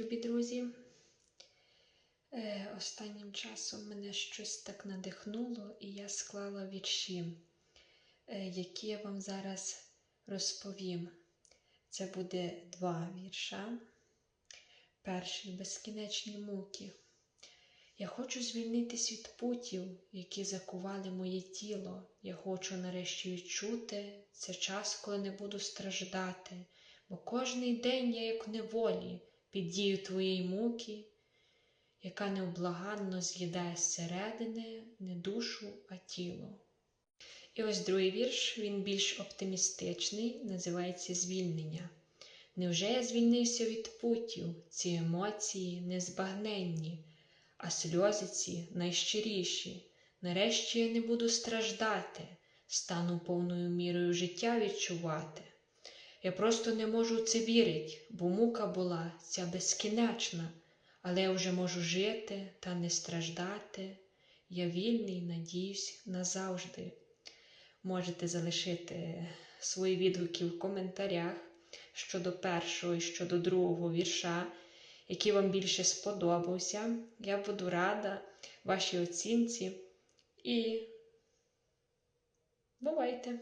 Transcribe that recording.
любі друзі. Е, останнім часом мене щось так надихнуло, і я склала вірші, е, які я вам зараз розповім. Це буде два вірша. Перший безкінечні муки. Я хочу звільнитись від путів, які закували моє тіло. Я хочу нарешті відчути це час, коли не буду страждати, бо кожний день я, як неволі, під дію твоєї муки, яка невблаганно з'їдає зсередини не душу, а тіло. І ось другий вірш, він більш оптимістичний, називається Звільнення. Невже я звільнився від путів, ці емоції незбагненні, а сльози ці найщиріші. Нарешті я не буду страждати, стану повною мірою життя відчувати. Я просто не можу в це вірить, бо мука була ця безкінечна, але я вже можу жити та не страждати. Я вільний, надіюсь, назавжди. Можете залишити свої відгуки в коментарях щодо першого і щодо другого вірша, який вам більше сподобався. Я буду рада вашій оцінці і бувайте!